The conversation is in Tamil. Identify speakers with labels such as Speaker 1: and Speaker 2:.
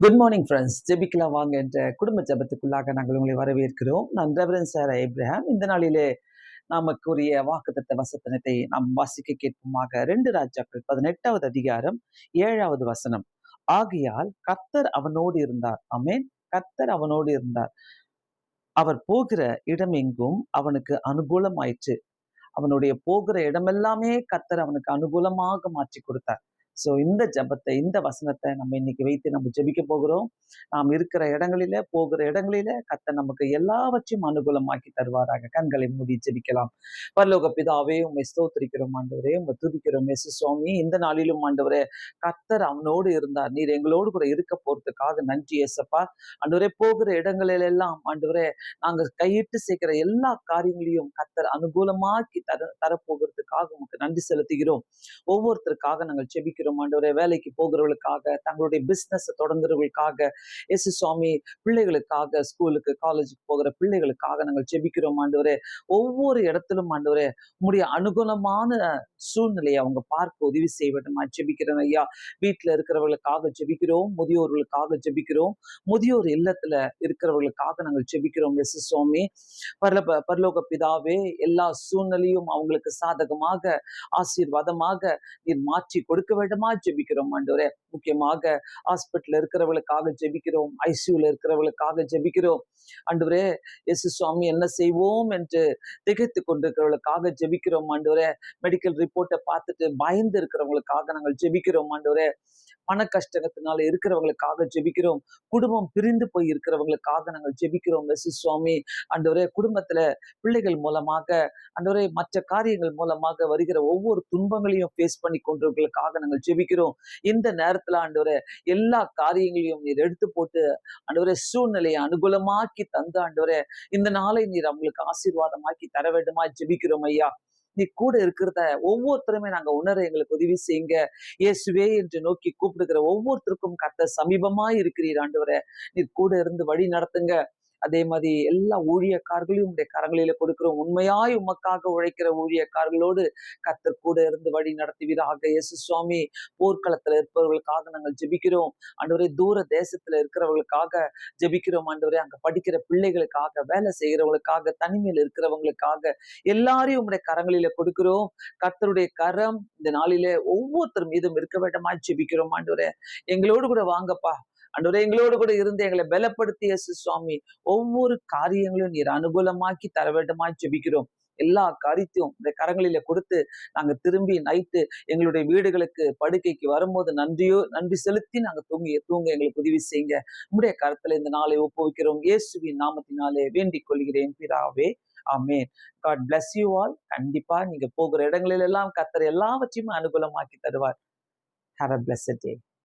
Speaker 1: குட் மார்னிங் ஃப்ரெண்ட்ஸ் ஜெபிக்கலாம் வாங்க என்ற குடும்ப ஜெபத்துக்குள்ளாக நாங்கள் உங்களை வரவேற்கிறோம். நான் ரெவரன் சார் இப்ரஹாம் இந்த நாளிலே நமக்குரிய வாக்குத்தத்த வசத்தனத்தை நாம் வாசிக்க கேட்போமாக. ரெண்டு ராஜாக்கள் பதினெட்டாவது அதிகாரம் ஏழாவது வசனம். ஆகையால் கத்தர் அவனோடு இருந்தார். அமேன் கத்தர் அவனோடு இருந்தார். அவர் போகிற இடம் எங்கும் அவனுக்கு அனுகூலமாயிற்று. அவனுடைய போகிற இடமெல்லாமே கத்தர் அவனுக்கு அனுகூலமாக மாற்றி கொடுத்தார். ஸோ இந்த ஜெபத்தை இந்த வசனத்தை நம்ம இன்னைக்கு வைத்து நம்ம ஜெபிக்க போகிறோம். நாம் இருக்கிற இடங்களில போகிற இடங்களில கத்த நமக்கு எல்லாவற்றையும் அனுகூலமாக்கி தருவாராக. கண்களை மூடி ஜெபிக்கலாம். பரலோக பிதாவே உண்மை ஸ்தோத்திரிக்கிறோம் ஆண்டவரே. உங்க துதிக்கிறோம் எசு சுவாமி. இந்த நாளிலும் ஆண்டவரே கத்தர் அவனோடு இருந்தார். நீர் எங்களோடு கூட இருக்க போறதுக்காக நன்றி ஏசப்பா ஆண்டவரே போகிற இடங்களில் எல்லாம் ஆண்டவரே நாங்க கையிட்டு சேர்க்கிற எல்லா காரியங்களையும் கத்தர் அனுகூலமாக்கி தர தரப்போகிறதுக்காக உமக்கு நன்றி செலுத்துகிறோம். ஒவ்வொருத்தருக்காக நாங்கள் ஜெபிக்கிறோம் ஆண்டவரே வேலைக்கு போகிறவர்களுக்காக தங்களுடைய பிஸ்னஸ் தொடங்குறவர்களுக்காக எஸ் சுவாமி பிள்ளைகளுக்காக ஸ்கூலுக்கு காலேஜுக்கு போகிற பிள்ளைகளுக்காக நாங்கள் ஜெபிக்கிறோம். ஆண்டவரே ஒவ்வொரு இடத்திலும் ஆண்டவரே உங்களுடைய அனுகூலமான சூழ்நிலையை அவங்க பார்க்க உதவி செய்ய வேண்டுமா ஜெபிக்கிறோம் ஐயா. வீட்டில் இருக்கிறவர்களுக்காக ஜெபிக்கிறோம். முதியோர்களுக்காக ஜெபிக்கிறோம். முதியோர் இல்லத்துல இருக்கிறவர்களுக்காக நாங்கள் ஜெபிக்கிறோம் எஸ் சுவாமி பரல பரலோக பிதாவே எல்லா சூழ்நிலையும் அவங்களுக்கு சாதகமாக ஆசீர்வாதமாக நீர் மாற்றி கொடுக்க வேண்டும். ஜெபிக்கிறோம் ஆண்டவரே. முக்கியமாக ஹாஸ்பிட்டல் இருக்கிறவளுக்காக ஜெபிக்கிறோம் ஐசியூல இருக்கிறவளுக்காக ஜெபிக்கிறோம். ஆண்டவரே எஸ் சுவாமி என்ன செய்வோம் என்று திகைத்து கொண்டிருக்கிறவளுக்காக ஜெபிக்கிறோம் ஆண்டவரே. மெடிக்கல் ரிப்போர்ட்டை பார்த்துட்டு பயந்து இருக்கிறவங்களுக்காக நாங்கள் ஜெபிக்கிறோம் ஆண்டவரே. பண கஷ்டத்தினால இருக்கிறவங்களுக்காக ஜெபிக்கிறோம். குடும்பம் பிரிந்து போய் இருக்கிறவங்களுக்காக நாங்கள் ஜெபிக்கிறோம். மெசு சுவாமி ஆண்டவரே குடும்பத்துல பிள்ளைகள் மூலமாக ஆண்டவரே மற்ற காரியங்கள் மூலமாக வருகிற ஒவ்வொரு துன்பங்களையும் ஃபேஸ் பண்ணி கொண்டவர்களுக்காக நாங்கள் ஜெபிக்கிறோம். இந்த நேரத்துல ஆண்டவரே எல்லா காரியங்களையும் நீர் எடுத்து போட்டு ஆண்டவரே சூழ்நிலையை அனுகூலமாக்கி தந்து ஆண்டவரே இந்த நாளை நீர் அவங்களுக்கு ஆசீர்வாதமாக்கி தர வேண்டுமா ஜெபிக்கிறோம் ஐயா. நீ கூட இருக்கிறத ஒவ்வொருத்தருமே நாங்க உணர எங்களுக்கு உதவி செய்யுங்க. இயேசுவே என்று நோக்கி கூப்பிடுகிற ஒவ்வொருத்தருக்கும் கத்த சமீபமா இருக்கிறீர் ஆண்டவரே. நீ கூட இருந்து வழி நடத்துங்க. அதே மாதிரி எல்லா ஊழியக்காரர்களையும் உடைய கரங்களில கொடுக்கிறோம். உண்மையாய் உமக்காக உழைக்கிற ஊழியக்காரர்களோடு கத்தர் கூட இருந்து வழி நடத்துவீராக. இயேசு சுவாமி போர்க்களத்துல இருப்பவர்களுக்காக நாங்கள் ஜெபிக்கிறோம். ஆண்டவரே தூர தேசத்துல இருக்கிறவர்களுக்காக ஜெபிக்கிறோம். ஆண்டவரே அங்க படிக்கிற பிள்ளைகளுக்காக வேலை செய்கிறவங்களுக்காக தனிமையில் இருக்கிறவங்களுக்காக எல்லாரையும் உங்களுடைய கரங்களில கொடுக்கிறோம். கத்தருடைய கரம் இந்த நாளிலே ஒவ்வொருத்தர் மீதும் இருக்க வேண்டுமா ஜெபிக்கிறோம். ஆண்டவரே எங்களோடு கூட வாங்கப்பா. ஆண்டவரே எங்களோடு கூட இருந்து எங்களை பலப்படுத்திய சுவாமி ஒவ்வொரு காரியங்களும் நீர் அனுகூலமாக்கி தர வேண்டுமா ஜெபிக்கிறோம். எல்லா காரியத்தையும் இந்த கரங்களில கொடுத்து நாங்க திரும்பி நைட்டு எங்களுடைய வீடுகளுக்கு படுக்கைக்கு வரும்போது நன்றியோ நன்றி செலுத்தி நாங்க தூங்கி தூங்க எங்களுக்கு உதவி செய்யுங்க. உங்களுடைய கருத்துல இந்த நாளை ஒப்புவிக்கிறோம். இயேசுவின் நாமத்தினாலே வேண்டிக் கொள்கிறேன். பிராவே ஆமேன். காட் பிளஸ் யூ ஆல் கண்டிப்பா நீங்க போகிற இடங்களில் எல்லாம் கத்தர் எல்லாவற்றையும் அனுகூலமாக்கி தருவார். Have a plus day